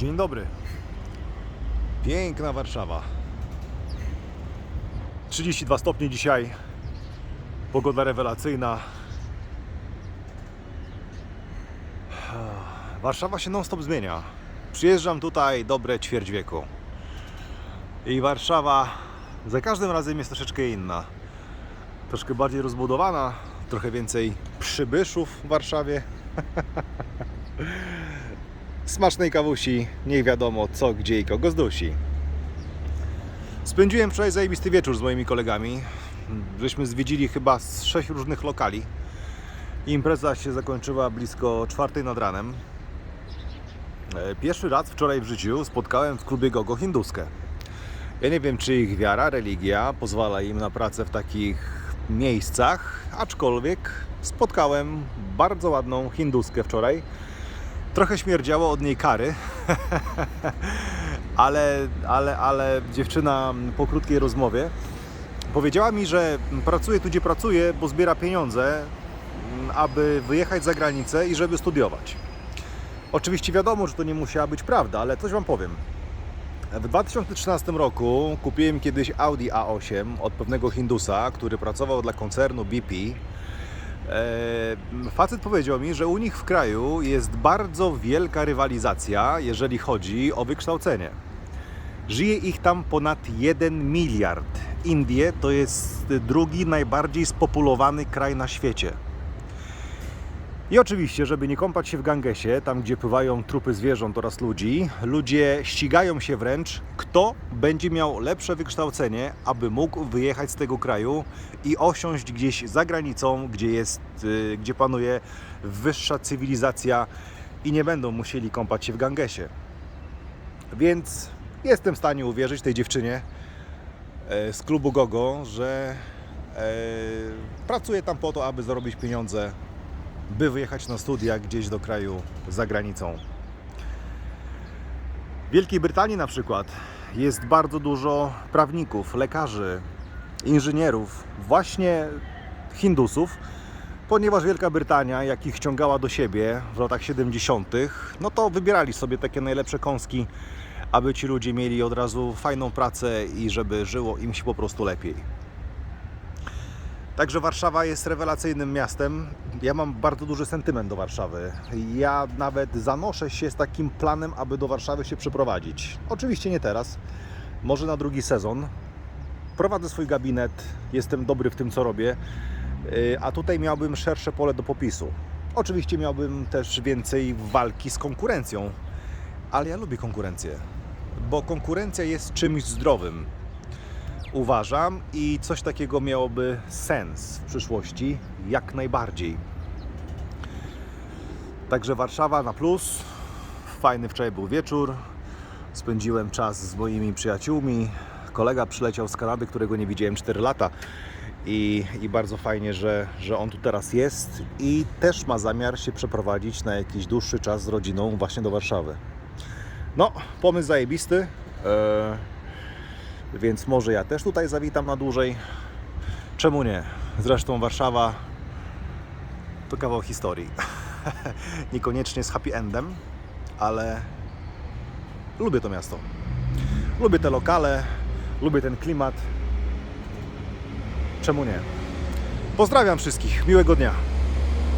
Dzień dobry. Piękna Warszawa. 32 stopnie dzisiaj. Pogoda rewelacyjna. Warszawa się non-stop zmienia. Przyjeżdżam tutaj dobre ćwierć wieku. I Warszawa za każdym razem jest troszeczkę inna. Troszkę bardziej rozbudowana, trochę więcej przybyszów w Warszawie. Smacznej kawusi, nie wiadomo co, gdzie i kogo zdusi. Spędziłem wczoraj zajebisty wieczór z moimi kolegami. Żeśmy zwiedzili chyba z sześć różnych lokali. Impreza się zakończyła blisko czwartej nad ranem. E, Pierwszy raz wczoraj w życiu spotkałem w klubie Gogo hinduskę. Ja nie wiem, czy ich wiara, religia pozwala im na pracę w takich miejscach, aczkolwiek spotkałem bardzo ładną hinduskę wczoraj. Trochę śmierdziało od niej kary, ale, ale, ale dziewczyna po krótkiej rozmowie powiedziała mi, że pracuje tu, gdzie pracuje, bo zbiera pieniądze, aby wyjechać za granicę i żeby studiować. Oczywiście wiadomo, że to nie musiała być prawda, ale coś Wam powiem. W 2013 roku kupiłem kiedyś Audi A8 od pewnego Hindusa, który pracował dla koncernu BP. Eee, Facet powiedział mi, że u nich w kraju jest bardzo wielka rywalizacja, jeżeli chodzi o wykształcenie. Żyje ich tam ponad 1 miliard. Indie to jest drugi najbardziej spopulowany kraj na świecie. I oczywiście, żeby nie kąpać się w Gangesie, tam gdzie pływają trupy zwierząt oraz ludzi, ludzie ścigają się wręcz, kto będzie miał lepsze wykształcenie, aby mógł wyjechać z tego kraju i osiąść gdzieś za granicą, gdzie jest, y, gdzie panuje wyższa cywilizacja i nie będą musieli kąpać się w Gangesie. Więc jestem w stanie uwierzyć tej dziewczynie e, z klubu Gogo, że e, pracuje tam po to, aby zarobić pieniądze by wyjechać na studia gdzieś do kraju za granicą. W Wielkiej Brytanii na przykład jest bardzo dużo prawników, lekarzy, inżynierów, właśnie Hindusów, ponieważ Wielka Brytania, jak ich ściągała do siebie w latach 70., no to wybierali sobie takie najlepsze kąski, aby ci ludzie mieli od razu fajną pracę i żeby żyło im się po prostu lepiej. Także Warszawa jest rewelacyjnym miastem. Ja mam bardzo duży sentyment do Warszawy. Ja nawet zanoszę się z takim planem, aby do Warszawy się przeprowadzić. Oczywiście nie teraz, może na drugi sezon. Prowadzę swój gabinet, jestem dobry w tym, co robię, yy, a tutaj miałbym szersze pole do popisu. Oczywiście miałbym też więcej walki z konkurencją, ale ja lubię konkurencję, bo konkurencja jest czymś zdrowym uważam i coś takiego miałoby sens w przyszłości, jak najbardziej. Także Warszawa na plus. Fajny wczoraj był wieczór. Spędziłem czas z moimi przyjaciółmi. Kolega przyleciał z Kanady, którego nie widziałem 4 lata. I, I bardzo fajnie, że, że on tu teraz jest i też ma zamiar się przeprowadzić na jakiś dłuższy czas z rodziną właśnie do Warszawy. No, pomysł zajebisty. Eee, więc może ja też tutaj zawitam na dłużej. Czemu nie? Zresztą Warszawa to kawał historii. Niekoniecznie z happy endem, ale lubię to miasto. Lubię te lokale, lubię ten klimat. Czemu nie? Pozdrawiam wszystkich. Miłego dnia.